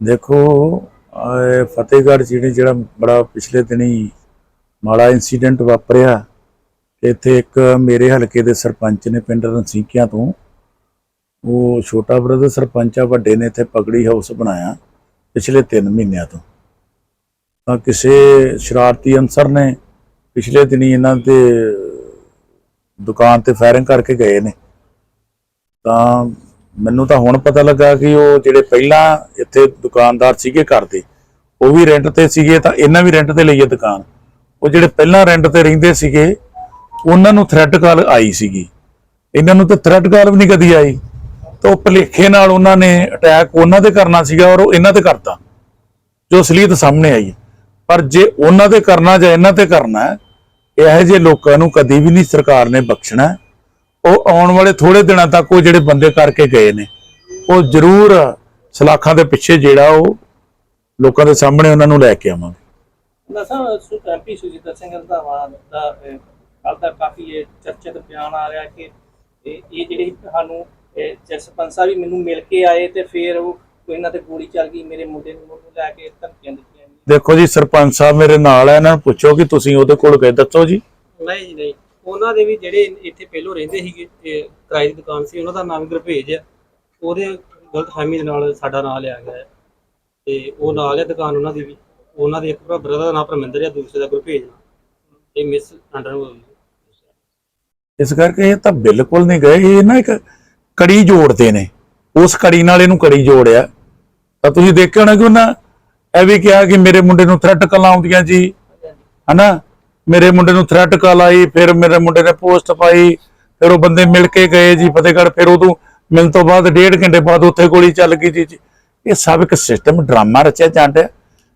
ਦੇਖੋ ਇਹ ਫਤਿਹਗੜ੍ਹ ਜਿਹੜੇ ਜਿਹੜਾ ਬੜਾ ਪਿਛਲੇ ਦਿਨੀ ਮਾੜਾ ਇਨਸੀਡੈਂਟ ਵਾਪਰਿਆ ਇੱਥੇ ਇੱਕ ਮੇਰੇ ਹਲਕੇ ਦੇ ਸਰਪੰਚ ਨੇ ਪਿੰਡ ਰਣਸੀਕਿਆਂ ਤੋਂ, ਉਹ ਛੋਟਾ ਬ੍ਰਦਰ ਸਰਪੰਚ ਆ, ਵੱਡੇ ਨੇ ਇੱਥੇ ਪਗੜੀ ਹਾਊਸ ਬਣਾਇਆ ਪਿਛਲੇ 3 ਮਹੀਨਿਆਂ ਤੋਂ। ਤਾਂ ਕਿਸੇ ਸ਼ਰਾਰਤੀ ਅਨਸਰ ਨੇ ਪਿਛਲੇ ਦਿਨੀ ਇਹਨਾਂ ਦੇ ਦੁਕਾਨ ਤੇ ਫਾਇਰਿੰਗ ਕਰਕੇ ਗਏ ਨੇ। ਤਾਂ ਮੈਨੂੰ ਤਾਂ ਹੁਣ ਪਤਾ ਲੱਗਾ ਕਿ ਉਹ ਜਿਹੜੇ ਪਹਿਲਾਂ ਇੱਥੇ ਦੁਕਾਨਦਾਰ ਸੀਗੇ ਕਰਦੇ ਉਹ ਵੀ ਰੈਂਟ ਤੇ ਸੀਗੇ ਤਾਂ ਇਹਨਾਂ ਵੀ ਰੈਂਟ ਤੇ ਲਈ ਹੈ ਦੁਕਾਨ। ਉਹ ਜਿਹੜੇ ਪਹਿਲਾਂ ਰੈਂਟ ਤੇ ਰਹਿੰਦੇ ਸੀਗੇ ਉਹਨਾਂ ਨੂੰ ਥ੍ਰੈਟ ਕਾਲ ਆਈ ਸੀਗੀ। ਇਹਨਾਂ ਨੂੰ ਤਾਂ ਥ੍ਰੈਟ ਕਾਲ ਵੀ ਨਹੀਂ ਕਦੀ ਆਈ। ਤਾਂ ਉਹ ਭਲੇਖੇ ਨਾਲ ਉਹਨਾਂ ਨੇ ਅਟੈਕ ਉਹਨਾਂ ਤੇ ਕਰਨਾ ਸੀਗਾ ਔਰ ਉਹ ਇਹਨਾਂ ਤੇ ਕਰਤਾ ਜੋ ਅਸਲੀਅਤ ਸਾਹਮਣੇ ਆਈ। ਪਰ ਜੇ ਉਹਨਾਂ ਤੇ ਕਰਨਾ ਜਾਂ ਇਹਨਾਂ ਤੇ ਕਰਨਾ ਹੈ, ਇਹੋ ਜਿਹੇ ਲੋਕਾਂ ਨੂੰ ਕਦੀ ਵੀ ਨਹੀਂ ਸਰਕਾਰ ਨੇ ਬਖਸ਼ਣਾ। ਉਹ ਆਉਣ ਵਾਲੇ ਥੋੜੇ ਦਿਨਾਂ ਤੱਕ ਉਹ ਜਿਹੜੇ ਬੰਦੇ ਕਰਕੇ ਗਏ ਨੇ ਉਹ ਜ਼ਰੂਰ ਸਲਾਖਾਂ ਦੇ ਪਿੱਛੇ ਜਿਹੜਾ ਉਹ ਲੋਕਾਂ ਦੇ ਸਾਹਮਣੇ ਉਹਨਾਂ ਨੂੰ ਲੈ ਕੇ ਆਵਾਂਗੇ। ਦੱਸਾਂ ਐਮਪੀ ਸੁਜੀਤ ਸਿੰਘ ਰੰਧਾਵਾ ਦਾ ਕੱਲ ਦਾ ਕਾਫੀ ਇਹ ਚਰਚਿਤ ਬਿਆਨ ਆ ਰਿਹਾ ਕਿ ਇਹ ਇਹ ਜਿਹੜੇ ਸਾਨੂੰ ਇਹ ਜਸਪੰਤ ਸਾਹਿਬ ਵੀ ਮੈਨੂੰ ਮਿਲ ਕੇ ਆਏ ਤੇ ਫਿਰ ਉਹ ਇਹਨਾਂ ਤੇ ਗੋਲੀ ਚੱਲ ਗਈ ਮੇਰੇ ਮੁੰਡੇ ਨੂੰ ਲੈ ਕੇ ਧਮਕੀਆਂ ਦਿੱਤੀਆਂ। ਦੇਖੋ ਜੀ ਸਰਪੰਚ ਸਾਹਿਬ ਮੇਰੇ ਨਾਲ ਹੈ ਇਹਨਾਂ ਨੂੰ ਪੁੱਛੋ ਕਿ ਤੁਸੀਂ ਉਹਦੇ ਕੋਲ ਗਏ ਦੱਸੋ ਜੀ। ਨਹੀਂ ਜੀ ਨਹੀਂ। ਉਹਨਾਂ ਦੇ ਵੀ ਜਿਹੜੇ ਇੱਥੇ ਪਹਿਲੋਂ ਰਹਿੰਦੇ ਸੀਗੇ, ਤੇ ਕਿਰਾਏ ਦੀ ਦੁਕਾਨ ਸੀ, ਉਹਨਾਂ ਦਾ ਨਾਮ ਗੁਰਭੇਜ ਆ। ਉਹਦੇ ਗਲਤ ਫਹਿਮੀ ਦੇ ਨਾਲ ਸਾਡਾ ਨਾਮ ਲਿਆ ਗਿਆ ਹੈ। ਤੇ ਉਹ ਨਾਲ ਹੈ ਦੁਕਾਨ ਉਹਨਾਂ ਦੀ ਵੀ। ਉਹਨਾਂ ਦੇ ਇੱਕ ਬ੍ਰਦਰ ਦਾ ਨਾਮ ਪਰਮਿੰਦਰ ਹੈ, ਦੂਸਰੇ ਦਾ ਗੁਰਭੇਜ ਆ। ਇਹ ਮਿਸ ਅੰਡਰ ਇਸ ਕਰਕੇ ਇਹ ਤਾਂ ਬਿਲਕੁਲ ਨਹੀਂ ਗਏ, ਇਹ ਨਾ ਇੱਕ ਕੜੀ ਜੋੜਦੇ ਨੇ। ਉਸ ਕੜੀ ਨਾਲ ਇਹਨੂੰ ਕੜੀ ਜੋੜਿਆ। ਤਾਂ ਤੁਸੀਂ ਦੇਖਿਆ ਹੋਣਾ ਕਿ ਉਹਨਾਂ ਇਹ ਵੀ ਕਿਹਾ ਕਿ ਮੇਰੇ ਮੁੰਡੇ ਨੂੰ ਥ੍ਰੈਟ ਕਾਲਾਂ ਆਉਂਦੀਆਂ ਜੀ। ਹਨਾ? ਮੇਰੇ ਮੁੰਡੇ ਨੂੰ ਥ੍ਰੈਟ ਕਾਲ ਆਈ ਫਿਰ ਮੇਰੇ ਮੁੰਡੇ ਨੇ ਪੋਸਟ ਪਾਈ ਫਿਰ ਉਹ ਬੰਦੇ ਮਿਲ ਕੇ ਗਏ ਜੀ ਫਤਿਹਗੜ੍ਹ ਫਿਰ ਉਦੋਂ ਮਿਲਣ ਤੋਂ ਬਾਅਦ ਡੇਢ ਘੰਟੇ ਬਾਅਦ ਉੱਥੇ ਗੋਲੀ ਚੱਲ ਗਈ ਜੀ ਜੀ। ਇਹ ਸਭ ਇੱਕ ਸਿਸਟਮ ਡਰਾਮਾ ਰਚਿਆ ਜਾਂਦਾ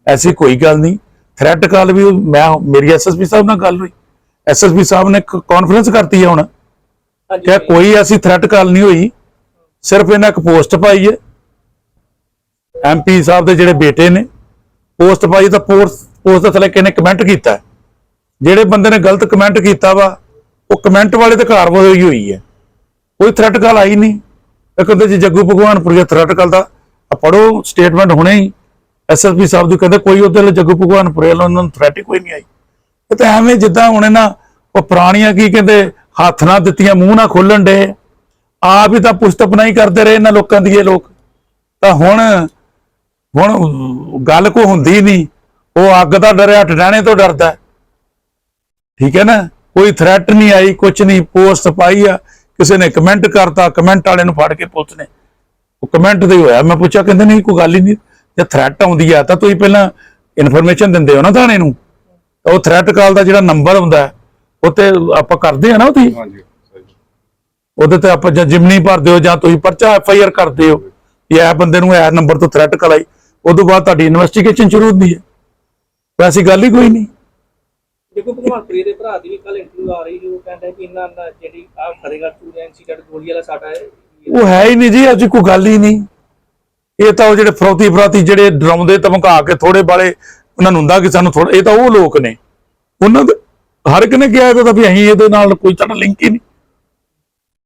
ਐਸੀ ਕੋਈ ਗੱਲ ਨਹੀਂ। ਥ੍ਰੈਟ ਕਾਲ ਵੀ ਮੈਂ ਮੇਰੀ ਐਸਐਸਪੀ ਸਾਹਿਬ ਨਾਲ ਗੱਲ ਹੋਈ। ਐਸਐਸਪੀ ਸਾਹਿਬ ਨੇ ਕਾਨਫਰੰਸ ਕਰਤੀ ਹੈ ਹੁਣ। ਕਿ ਕੋਈ ਐਸੀ ਥ੍ਰੈਟ ਕਾਲ ਨਹੀਂ ਹੋਈ। ਸਿਰਫ ਇਹਨਾਂ ਇੱਕ ਪੋਸਟ ਪਾਈ ਹੈ। ਐਮਪੀ ਸਾਹਿਬ ਦੇ ਜਿਹੜੇ ਬੇਟੇ ਨੇ ਪੋਸਟ ਪਾਈ ਤਾਂ ਪੋਸਟ ਦੇ ਥੱਲੇ ਕਿਨੇ ਕਮੈਂਟ ਕੀਤਾ। ਜਿਹੜੇ ਬੰਦੇ ਨੇ ਗਲਤ ਕਮੈਂਟ ਕੀਤਾ ਵਾ, ਉਹ ਕਮੈਂਟ ਵਾਲੇ ਤੇ ਕਾਰਵਾਈ ਹੋਈ ਹੋਈ ਹੈ। ਕੋਈ ਥ੍ਰੈਟ ਕਾਲ ਆਈ ਨਹੀਂ। ਇਹ ਕਹਿੰਦੇ ਜੀ ਜੱਗੂ ਭਗਵਾਨਪੁਰ ਥ੍ਰੈਟ ਕਾਲ ਦਾ ਆ ਪੜੋ ਸਟੇਟਮੈਂਟ ਹੁਣੇ ਹੀ। ਐਸਐਸਪੀ ਸਾਹਿਬ ਦੀ ਕਹਿੰਦੇ, ਕੋਈ ਉਹਦੇ ਲਈ ਜੱਗੂ ਭਗਵਾਨਪੁਰ ਵੱਲੋਂ ਉਹਨਾਂ ਨੂੰ ਥ੍ਰੈਟ ਕੋਈ ਨਹੀਂ ਆਈ। ਇਹ ਤਾਂ ਐਵੇਂ ਜਿੱਦਾਂ ਹੁਣ ਇਹਨਾਂ ਉਹ ਪੁਰਾਣੀਆਂ ਕੀ ਕਹਿੰਦੇ, ਹੱਥ ਨਾ ਦਿੱਤੀਆਂ, ਮੂੰਹ ਨਾ ਖੋਲਣ ਦੇ ਆਪ ਹੀ ਤਾਂ ਪੁਸ਼ਤਪਨਾ ਹੀ ਕਰਦੇ ਰਹੇ ਇਹਨਾਂ ਲੋਕਾਂ ਦੀ ਇਹ ਲੋਕ। ਤਾਂ ਹੁਣ ਹੁਣ ਗੱਲ ਕੋ ਹੁੰਦੀ ਨਹੀਂ। ਉਹ ਅੱਗ ਦਾ ਡਰਿਆ ਟਿਕਾਣੇ ਤੋਂ ਡਰਦਾ। ਠੀਕ ਹੈ ਨਾ? ਕੋਈ ਥ੍ਰੈਟ ਨਹੀਂ ਆਈ ਕੁਝ ਨਹੀਂ ਪੋਸਟ ਪਾਈ ਆ ਕਿਸੇ ਨੇ ਕਮੈਂਟ ਕਰਤਾ ਕਮੈਂਟ ਵਾਲੇ ਨੂੰ ਫੜ ਕੇ ਪੁਲਿਸ ਨੇ। ਉਹ ਕਮੈਂਟ ਦੇ ਹੋਇਆ। ਮੈਂ ਪੁੱਛਿਆ ਕਹਿੰਦੇ ਨਹੀਂ ਕੋਈ ਗੱਲ ਹੀ ਨਹੀਂ। ਜੇ ਥ੍ਰੈਟ ਆਉਂਦੀ ਆ ਤਾਂ ਤੁਸੀਂ ਪਹਿਲਾਂ ਇਨਫੋਰਮੇਸ਼ਨ ਦਿੰਦੇ ਹੋ ਨਾ ਥਾਣੇ ਨੂੰ। ਤਾਂ ਉਹ ਥ੍ਰੈਟ ਕਾਲ ਦਾ ਜਿਹੜਾ ਨੰਬਰ ਹੁੰਦਾ ਹੈ, ਉਹ ਤੇ ਆਪਾਂ ਕਰਦੇ ਆ ਨਾ ਉਹਦੀ ਉਹਦੇ ਤੇ ਆਪਾਂ ਜਾਂ ਜਿਮਨੀ ਭਰਦੇ ਹੋ ਜਾਂ ਤੁਸੀਂ ਪਰਚਾ ਐਫ ਆਈ ਆਰ ਕਰਦੇ ਹੋ ਇਹ ਬੰਦੇ ਨੂੰ ਇਹ ਨੰਬਰ ਤੋਂ ਥ੍ਰੈਟ ਆਈ ਉਦੋਂ ਬਾਅਦ ਤੁਹਾਡੀ ਇਨਵੈਸਟੀਗੇਸ਼ਨ ਸ਼ੁਰੂ ਹੁੰਦੀ ਹੈ। ਵੈਸੀ ਗੱਲ ਹੀ ਕੋਈ ਨਹੀਂ। ਦੇਖੋ ਭਗਵਾਨਪੁਰੀ ਦੇ ਭਰਾ ਦੀ ਵੀ ਕੱਲ ਇੰਟਰਵਿਊ ਆ ਰਹੀ ਸੀ, ਉਹ ਕਹਿੰਦਾ ਕਿ ਇਹਨਾਂ ਦਾ ਜਿਹੜੀ ਆ ਫਤਿਹਗੜ੍ਹ ਚੂੜੀਆਂ ਇਨਸੀਡੈਂਟ ਗੋਲੀ ਵਾਲਾ ਸਾਡਾ ਉਹ ਹੈ ਹੀ ਨਹੀਂ ਜੀ, ਅੱਜ ਕੋਈ ਗੱਲ ਹੀ ਨਹੀਂ। ਇਹ ਤਾਂ ਉਹ ਜਿਹੜੇ ਫਰੌਤੀ ਫਰਾਤੀ ਜਿਹੜੇ ਡਰਾਉਂਦੇ ਧਮਕਾ ਕੇ ਥੋੜੇ ਬਾਲੇ ਉਹਨਾਂ ਨੂੰ ਹੁੰਦਾ ਕਿ ਸਾਨੂੰ ਥੋੜਾ ਇਹ ਤਾਂ ਉਹ ਲੋਕ ਨੇ। ਉਹਨਾਂ ਦੇ ਹਰ ਇੱਕ ਨੇ ਕਿਹਾ ਇਹਦਾ ਤਾਂ ਵੀ ਅਸੀਂ ਇਹਦੇ ਨਾਲ ਕੋਈ ਸਾਡਾ ਲਿੰਕ ਹੀ ਨਹੀਂ।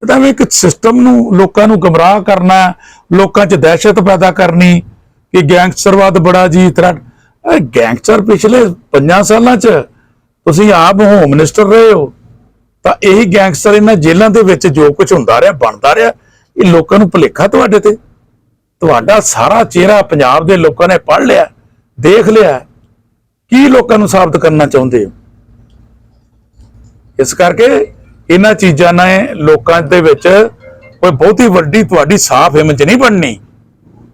ਇਹ ਤਾਂ ਇੱਕ ਸਿਸਟਮ ਨੂੰ ਲੋਕਾਂ ਨੂੰ ਗਮਰਾਹ ਕਰਨਾ ਲੋਕਾਂ 'ਚ ਦਹਿਸ਼ਤ ਪੈਦਾ ਕਰਨੀ, ਕਿ ਗੈਂਗਸਟਰਵਾਦ ਬੜਾ ਜੀ ਥ੍ਰੈਟ ਗੈਂਗਸਟਰ ਪਿਛਲੇ 5 ਸਾਲਾਂ 'ਚ ਤੁਸੀਂ ਆਪ ਹੋਮ ਮਿਨਿਸਟਰ ਰਹੇ ਹੋ, ਤਾਂ ਇਹੀ ਗੈਂਗਸਟਰ ਇਹਨਾਂ ਜੇਲ੍ਹਾਂ ਦੇ ਵਿੱਚ ਜੋ ਕੁਝ ਹੁੰਦਾ ਰਿਹਾ, ਬਣਦਾ ਰਿਹਾ, ਇਹ ਲੋਕਾਂ ਨੂੰ ਭੁਲੇਖਾ ਤੁਹਾਡੇ ਤੇ। ਤੁਹਾਡਾ ਸਾਰਾ ਚਿਹਰਾ ਪੰਜਾਬ ਦੇ ਲੋਕਾਂ ਨੇ ਪੜ੍ਹ ਲਿਆ, ਦੇਖ ਲਿਆ। ਕੀ ਲੋਕਾਂ ਨੂੰ ਸਾਬਤ ਕਰਨਾ ਚਾਹੁੰਦੇ ਹੋ? ਇਸ ਕਰਕੇ ਇਹਨਾਂ ਚੀਜ਼ਾਂ ਨੇ ਲੋਕਾਂ ਦੇ ਵਿੱਚ ਕੋਈ ਬਹੁਤੀ ਵੱਡੀ ਤੁਹਾਡੀ ਸਾਫ਼ ਇਮੇਜ ਨਹੀਂ ਬਣਨੀ।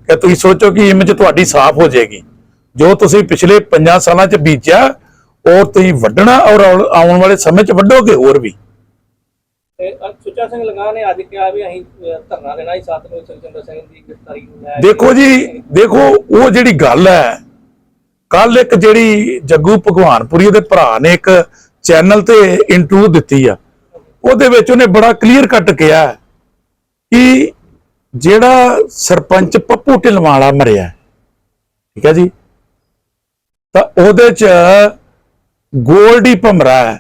ਕਿ ਤੁਸੀਂ ਸੋਚੋ ਕਿ ਇਮੇਜ ਤੁਹਾਡੀ ਸਾਫ਼ ਹੋ ਜਾਏਗੀ। ਜੋ ਤੁਸੀਂ ਪਿਛਲੇ 5 ਸਾਲਾਂ 'ਚ ਬੀਜਿਆ ਔਰ ਤੁਸੀਂ ਵੱਢਣਾ ਔਰ ਆਉਣ ਵਾਲੇ ਸਮੇਂ 'ਚ ਵੱਢੋਗੇ ਹੋਰ ਵੀ ਤੇ ਅ- ਸੁੱਚਾ ਸਿੰਘ ਲੰਗਾ ਨੇ ਅੱਜ ਕਿਹਾ ਵੀ ਅਸੀਂ ਅ, ਧਰਨਾ ਦੇਣਾ ਹੀ ਸਾਥ ਨੂੰ ਸੁਖਜਿੰਦਰ ਸਿੰਘ ਦੀ ਗ੍ਰਿਫਤਾਰੀ ਨੂੰ ਲੈ ਕੇ। ਦੇਖੋ ਜੀ ਦੇਖੋ ਉਹ ਜਿਹੜੀ ਗੱਲ ਹੈ ਕੱਲ ਇੱਕ ਜਿਹੜੀ ਜੱਗੂ ਭਗਵਾਨਪੁਰੀ ਦੇ ਭਰਾ ਨੇ ਇੱਕ ਚੈਨਲ ਤੇ ਇੰਟਰਵਿਊ ਦਿੱਤੀ ਆ ਉਹਦੇ ਵਿੱਚ ਉਹਨੇ ਬੜਾ ਕਲੀਅਰ ਕੱਟ ਕਿਹਾ ਕਿ ਜਿਹੜਾ ਸਰਪੰਚ ਪੱਪੂ ਢਿਲਵਾਲਾ ਮਰਿਆ ਠੀਕ ਹੈ ਜੀ ਤਾਂ ਉਹਦੇ ਚ ਗੋਲਡੀ ਭਮਰਾ ਹੈ,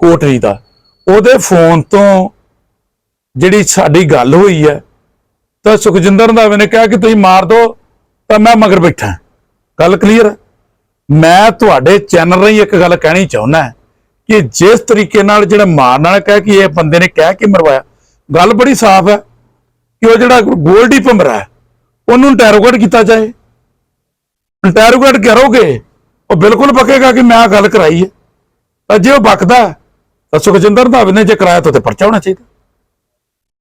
ਕੋਟਰੀ ਦਾ। ਉਹਦੇ ਫੋਨ ਤੋਂ ਜਿਹੜੀ ਸਾਡੀ ਗੱਲ ਹੋਈ ਹੈ ਤਾਂ ਸੁਖਜਿੰਦਰ ਰੰਧਾਵੇ ਨੇ ਕਿਹਾ ਕਿ ਤੁਸੀਂ ਮਾਰ ਦਿਓ ਤਾਂ ਮੈਂ ਮਗਰ ਬੈਠਾ ਗੱਲ ਕਲੀਅਰ ਮੈਂ ਤੁਹਾਡੇ ਚੈਨਲ ਰਾਹੀਂ ਇੱਕ ਗੱਲ ਕਹਿਣੀ ਚਾਹੁੰਦਾ ਕਿ ਜਿਸ ਤਰੀਕੇ ਨਾਲ ਜਿਹੜਾ ਮਾਰਨ ਨਾਲ ਕਹਿ ਕਿ ਇਹ ਬੰਦੇ ਨੇ ਕਹਿ ਕੇ ਮਰਵਾਇਆ ਗੱਲ ਬੜੀ ਸਾਫ਼ ਹੈ ਕਿ ਉਹ ਜਿਹੜਾ ਗੋਲਡੀ ਭੰਬਰਾ ਹੈ ਉਹਨੂੰ ਇੰਟੈਰੋਗੇਟ ਕੀਤਾ ਜਾਏ। ਇੰਟੈਰੋਗੇਟ ਕਰੋਗੇ? ਉਹ ਬਿਲਕੁਲ ਬਕੇਗਾ ਕਿ ਮੈਂ ਗੱਲ ਕਰਾਈ ਹੈ। ਤਾਂ ਜੇ ਉਹ ਬਕਦਾ ਤਾਂ ਸੁਖਜਿੰਦਰ ਦਾ ਨੇ ਜੇ ਕਰਾਇਆ ਤਾਂ ਤੇ ਪਰਚਾ ਹੋਣਾ ਚਾਹੀਦਾ।